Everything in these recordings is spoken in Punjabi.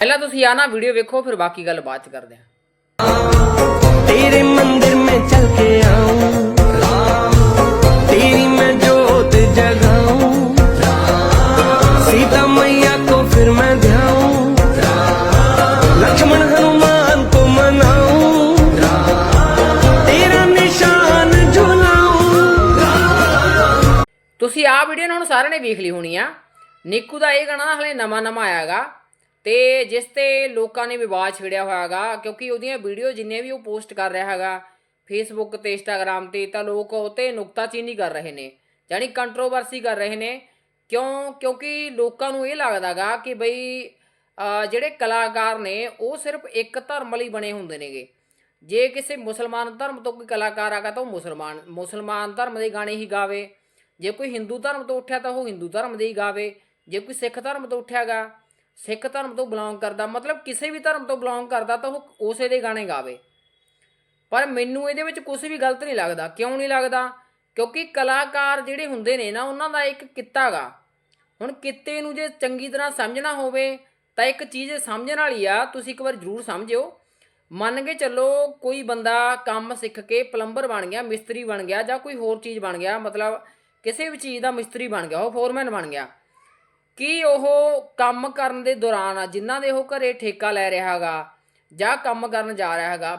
ਪਹਿਲਾਂ ਤੁਸੀਂ ਆ ਨਾ ਵੀਡੀਓ ਵੇਖੋ ਫਿਰ ਬਾਕੀ ਗੱਲ ਬਾਅਦ ਕਰਦੇ ਹਾਂ। ਤੇਰੇ ਮੰਦਿਰ ਮੈਂ ਚੱਲ ਕੇ ਆਉਂ ਤੇਰੀ ਮੈਂ ਜੋਤ ਜਗਾਉਂ ਸੀਤਾ ਮਈਆ ਕੋ ਫਿਰ ਮੈਂ ਧਿਆਉਂ ਲక్ష్మణ ਹਨੂਮਾਨ ਕੋ ਮਨਾਉਂ ਤੇਰਾ ਨਿਸ਼ਾਨ ਝੁਲਾਉਂ ਤੁਸੀਂ ਆ ਵੀਡੀਓ ਹੁਣ ਸਾਰਿਆਂ ਨੇ ਵੇਖ ਲਈ ਹੋਣੀ ਆ। ਨਿੱਕੂ ਦਾ ਇਹ ਗਾਣਾ ਹਲੇ ਨਵਾਂ ਨਵਾਂ ਆਇਆਗਾ। ਤੇ ਜਿਸ ਤੇ ਲੋਕਾਂ ਨੇ ਵਿਵਾਦ ਛੇੜਿਆ ਹੋਇਆਗਾ ਕਿਉਂਕਿ ਉਹਦੀਆਂ ਵੀਡੀਓ ਜਿੰਨੇ ਵੀ ਉਹ ਪੋਸਟ ਕਰ ਰਿਹਾ ਹੈਗਾ ਫੇਸਬੁੱਕ ਤੇ ਇੰਸਟਾਗ੍ਰam ਤੇ, ਤਾਂ ਲੋਕ ਉਹ ਤੇ ਨੁਕਤਾਚੀਨੀ ਕਰ ਰਹੇ ਨੇ ਯਾਨੀ ਕੰਟਰੋਵਰਸੀ ਕਰ ਰਹੇ ਨੇ। ਕਿਉਂ? ਕਿਉਂਕਿ ਲੋਕਾਂ ਨੂੰ ਇਹ ਲੱਗਦਾਗਾ ਕਿ ਬਈ ਜਿਹੜੇ ਕਲਾਕਾਰ ਨੇ, ਉਹ ਸਿਰਫ ਇੱਕ ਧਰਮ ਲਈ ਬਣੇ ਹੁੰਦੇ ਨੇਗੇ। ਜੇ ਕਿਸੇ ਮੁਸਲਮਾਨ ਧਰਮ ਤੋਂ ਕੋਈ ਕਲਾਕਾਰ ਆਗਾ ਤਾਂ ਉਹ ਮੁਸਲਮਾਨ ਮੁਸਲਮਾਨ ਧਰਮ ਦੇ ਗਾਣੇ ਹੀ ਗਾਵੇ। ਜੇ ਕੋਈ ਹਿੰਦੂ ਧਰਮ ਤੋਂ ਉੱਠਿਆ, ਤਾਂ ਉਹ ਹਿੰਦੂ ਧਰਮ ਦੇ ਹੀ ਗਾਵੇ। ਜੇ ਕੋਈ ਸਿੱਖ ਧਰਮ ਤੋਂ ਉੱਠਿਆਗਾ ਸਿੱਖ ਧਰਮ ਤੋਂ ਬਿਲੋਂਗ ਕਰਦਾ, ਮਤਲਬ ਕਿਸੇ ਵੀ ਧਰਮ ਤੋਂ ਬਿਲੋਂਗ ਕਰਦਾ ਤਾਂ ਉਹ ਉਸੇ ਦੇ ਗਾਣੇ ਗਾਵੇ। ਪਰ ਮੈਨੂੰ ਇਹਦੇ ਵਿੱਚ ਕੁਝ ਵੀ ਗਲਤ ਨਹੀਂ ਲੱਗਦਾ। ਕਿਉਂ ਨਹੀਂ ਲੱਗਦਾ? ਕਿਉਂਕਿ ਕਲਾਕਾਰ ਜਿਹੜੇ ਹੁੰਦੇ ਨੇ ਨਾ, ਉਹਨਾਂ ਦਾ ਇੱਕ ਕਿੱਤਾ ਗਾ। ਹੁਣ ਕਿੱਤੇ ਨੂੰ ਜੇ ਚੰਗੀ ਤਰ੍ਹਾਂ ਸਮਝਣਾ ਹੋਵੇ, ਤਾਂ ਇੱਕ ਚੀਜ਼ ਸਮਝਣ ਵਾਲੀ ਆ, ਤੁਸੀਂ ਇੱਕ ਵਾਰ ਜ਼ਰੂਰ ਸਮਝਿਓ। ਮੰਨ ਕੇ ਚੱਲੋ ਕੋਈ ਬੰਦਾ ਕੰਮ ਸਿੱਖ ਕੇ ਪਲੰਬਰ ਬਣ ਗਿਆ, ਮਿਸਤਰੀ ਬਣ ਗਿਆ ਜਾਂ ਕੋਈ ਹੋਰ ਚੀਜ਼ ਬਣ ਗਿਆ, ਮਤਲਬ ਕਿਸੇ ਵੀ ਚੀਜ਼ ਦਾ ਮਿਸਤਰੀ ਬਣ ਗਿਆ, ਉਹ ਫੋਰਮੈਨ ਬਣ ਗਿਆ। ਕੀ ਉਹ ਕੰਮ ਕਰਨ ਦੇ ਦੌਰਾਨ ਜਿਨ੍ਹਾਂ ਦੇ ਉਹ ਘਰੇ ਠੇਕਾ ਲੈ ਰਿਹਾ ਹੈਗਾ ਜਾਂ ਕੰਮ ਕਰਨ ਜਾ ਰਿਹਾ ਹੈਗਾ,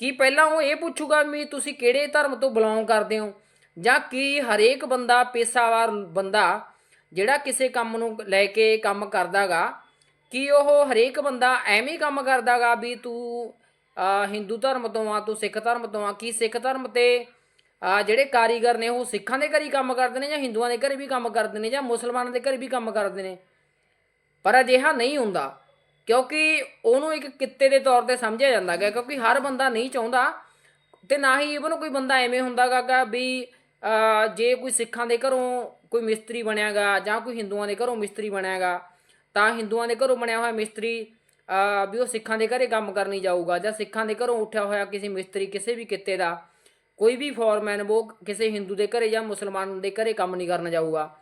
ਕੀ ਪਹਿਲਾਂ ਉਹ ਇਹ ਪੁੱਛੂਗਾ ਵੀ ਤੁਸੀਂ ਕਿਹੜੇ ਧਰਮ ਤੋਂ ਬਿਲੋਂਗ ਕਰਦੇ ਹੋ ਜਾਂ ਕੀ ਹਰੇਕ ਬੰਦਾ, ਪੇਸ਼ਾਵਰ ਬੰਦਾ ਜਿਹੜਾ ਕਿਸੇ ਕੰਮ ਨੂੰ ਲੈ ਕੇ ਕੰਮ ਕਰਦਾਗਾ ਕੀ ਉਹ ਹਰੇਕ ਬੰਦਾ ਐਵੇਂ ਹੀ ਕੰਮ ਕਰਦਾਗਾ ਵੀ ਤੂੰ ਹਿੰਦੂ ਧਰਮ ਤੋਂ ਆ, ਤੂੰ ਸਿੱਖ ਧਰਮ ਤੋਂ ਆ, ਕੀ ਸਿੱਖ ਧਰਮ ਤੇ ਆ ਜਿਹੜੇ ਕਾਰੀਗਰ ਨੇ ਉਹ ਸਿੱਖਾਂ ਦੇ ਘਰ ਹੀ ਕੰਮ ਕਰਦੇ ਨੇ ਜਾਂ ਹਿੰਦੂਆਂ ਦੇ ਘਰ ਵੀ ਕੰਮ ਕਰਦੇ ਨੇ ਜਾਂ ਮੁਸਲਮਾਨਾਂ ਦੇ ਘਰ ਵੀ ਕੰਮ ਕਰਦੇ ਨੇ? ਪਰ ਅਜਿਹਾ ਨਹੀਂ ਹੁੰਦਾ, ਕਿਉਂਕਿ ਉਹਨੂੰ ਇੱਕ ਕਿੱਤੇ ਦੇ ਤੌਰ ਤੇ ਸਮਝਿਆ ਜਾਂਦਾ ਹੈ ਕਿਉਂਕਿ ਹਰ ਬੰਦਾ ਨਹੀਂ ਚਾਹੁੰਦਾ ਤੇ ਨਾ ਹੀ ਇਵਨ ਕੋਈ ਬੰਦਾ ਐਵੇਂ ਹੁੰਦਾਗਾ ਕਿ ਵੀ ਜੇ ਕੋਈ ਸਿੱਖਾਂ ਦੇ ਘਰੋਂ ਕੋਈ ਮਿਸਤਰੀ ਬਣਿਆਗਾ ਜਾਂ ਕੋਈ ਹਿੰਦੂਆਂ ਦੇ ਘਰੋਂ ਮਿਸਤਰੀ ਬਣਿਆਗਾ ਤਾਂ ਹਿੰਦੂਆਂ ਦੇ ਘਰੋਂ ਬਣਿਆ ਹੋਇਆ ਮਿਸਤਰੀ ਵੀ ਉਹ ਸਿੱਖਾਂ ਦੇ ਘਰੇ ਕੰਮ ਕਰਨੀ ਜਾਊਗਾ ਜਾਂ ਸਿੱਖਾਂ ਦੇ ਘਰੋਂ ਉੱਠਿਆ ਹੋਇਆ ਕਿਸੇ ਮਿਸਤਰੀ ਕਿਸੇ ਵੀ ਕਿੱਤੇ ਦਾ ਕੋਈ ਵੀ ਫੋਰਮੈਨ ਉਹ ਕਿਸੇ ਹਿੰਦੂ ਦੇ ਘਰੇ ਜਾਂ ਮੁਸਲਮਾਨ ਦੇ ਘਰੇ ਕੰਮ ਨਹੀਂ ਕਰਨ ਜਾਊਗਾ।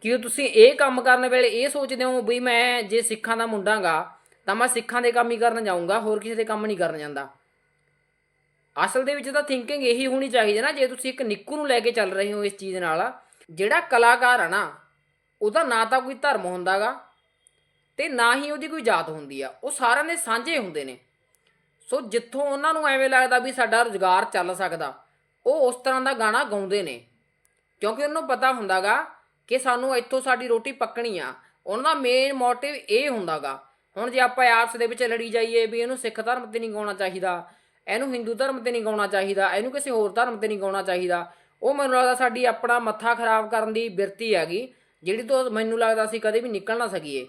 ਕਿ ਤੁਸੀਂ ਇਹ ਕੰਮ ਕਰਨ ਵੇਲੇ ਇਹ ਸੋਚਦੇ ਹੋ ਵੀ ਮੈਂ ਜੇ ਸਿੱਖਾਂ ਦਾ ਮੁੰਡਾਗਾ, ਤਾਂ ਮੈਂ ਸਿੱਖਾਂ ਦੇ ਕੰਮ ਹੀ ਕਰਨ ਜਾਊਂਗਾ, ਹੋਰ ਕਿਸੇ ਦੇ ਕੰਮ ਨਹੀਂ ਕਰਨ ਜਾਂਦਾ। ਅਸਲ ਦੇ ਵਿੱਚ ਤਾਂ ਥਿੰਕਿੰਗ ਇਹੀ ਹੋਣੀ ਚਾਹੀਦੀ ਹੈ ਨਾ, ਜੇ ਤੁਸੀਂ ਇੱਕ ਨਿੱਕੂ ਨੂੰ ਲੈ ਕੇ ਚੱਲ ਰਹੇ ਹੋ ਇਸ ਚੀਜ਼ ਨਾਲ, ਜਿਹੜਾ ਕਲਾਕਾਰ ਆ ਨਾ, ਉਹਦਾ ਨਾ ਤਾਂ ਕੋਈ ਧਰਮ ਹੁੰਦਾਗਾ, ਤੇ ਨਾ ਹੀ ਉਹਦੀ ਕੋਈ ਜਾਤ ਹੁੰਦੀ ਆ। ਉਹ ਸਾਰਿਆਂ ਦੇ ਸਾਂਝੇ ਹੁੰਦੇ ਨੇ। ਸੋ ਜਿੱਥੋਂ ਉਹਨਾਂ ਨੂੰ ਐਵੇਂ ਲੱਗਦਾ ਵੀ ਸਾਡਾ ਰੁਜ਼ਗਾਰ ਚੱਲ ਸਕਦਾ ਉਹ ਉਸ ਤਰ੍ਹਾਂ ਦਾ ਗਾਣਾ ਗਾਉਂਦੇ ਨੇ। ਕਿਉਂਕਿ ਉਹਨਾਂ ਨੂੰ ਪਤਾ ਹੁੰਦਾਗਾ ਕਿ ਸਾਨੂੰ ਇੱਥੋਂ ਸਾਡੀ ਰੋਟੀ ਪੱਕਣੀ ਆ। ਉਹਨਾਂ ਦਾ ਮੇਨ ਮੋਟਿਵ ਇਹ ਹੁੰਦਾਗਾ। ਹੁਣ ਜੇ ਆਪਾਂ ਆਪਸ ਦੇ ਵਿੱਚ ਲੜੀ ਜਾਈਏ ਵੀ ਇਹਨੂੰ ਸਿੱਖ ਧਰਮ ਤੇ ਨਹੀਂ ਗਾਉਣਾ ਚਾਹੀਦਾ, ਇਹਨੂੰ ਹਿੰਦੂ ਧਰਮ ਤੇ ਨਹੀਂ ਗਾਉਣਾ ਚਾਹੀਦਾ, ਇਹਨੂੰ ਕਿਸੇ ਹੋਰ ਧਰਮ ਤੇ ਨਹੀਂ ਗਾਉਣਾ ਚਾਹੀਦਾ, ਉਹ ਮੈਨੂੰ ਲੱਗਦਾ ਸਾਡੀ ਆਪਣਾ ਮੱਥਾ ਖਰਾਬ ਕਰਨ ਦੀ ਬਿਰਤੀ ਹੈਗੀ, ਜਿਹੜੀ ਤੋਂ ਮੈਨੂੰ ਲੱਗਦਾ ਅਸੀਂ ਕਦੇ ਵੀ ਨਿਕਲ ਨਾ ਸਕੀਏ।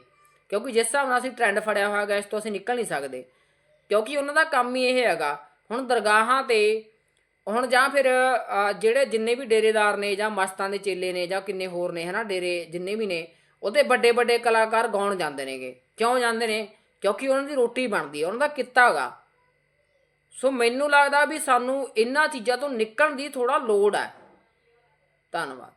ਕਿਉਂਕਿ ਜਿਸ ਹਿਸਾਬ ਨਾਲ ਅਸੀਂ ਟ੍ਰੈਂਡ ਫੜਿਆ ਹੋਇਆ ਹੈਗਾ ਇਸ ਤੋਂ ਅਸੀਂ ਨਿਕਲ ਨਹੀਂ ਸਕਦੇ। ਕਿਉਂਕਿ ਉਹਨਾਂ ਦਾ ਕੰਮ ਹੀ ਇਹ ਹੈਗਾ, ਹੁਣ ਦਰਗਾਹਾਂ ਤੇ ਹੁਣ ਜਾਂ ਫਿਰ ਜਿਹੜੇ ਜਿੰਨੇ ਵੀ ਡੇਰੇਦਾਰ ਨੇ ਜਾਂ ਮਸਤਾਂ ਦੇ ਚੇਲੇ ਨੇ ਜਾਂ ਕਿੰਨੇ ਹੋਰ ਨੇ, ਹਨਾ, ਡੇਰੇ ਜਿੰਨੇ ਵੀ ਨੇ, ਉਹਦੇ ਵੱਡੇ ਵੱਡੇ ਕਲਾਕਾਰ ਗਾਉਣ ਜਾਂਦੇ ਨੇਗੇ। ਕਿਉਂ ਜਾਂਦੇ ਨੇ? ਕਿਉਂਕਿ ਉਹਨਾਂ ਦੀ ਰੋਟੀ ਬਣਦੀ ਹੈ ਉਹਨਾਂ ਦਾ ਕਿੱਤਾ ਹੈਗਾ। ਸੋ ਮੈਨੂੰ ਲੱਗਦਾ ਵੀ ਸਾਨੂੰ ਇਹਨਾਂ ਚੀਜ਼ਾਂ ਤੋਂ ਨਿਕਲਣ ਦੀ ਥੋੜਾ ਲੋੜ ਹੈ। ਧੰਨਵਾਦ।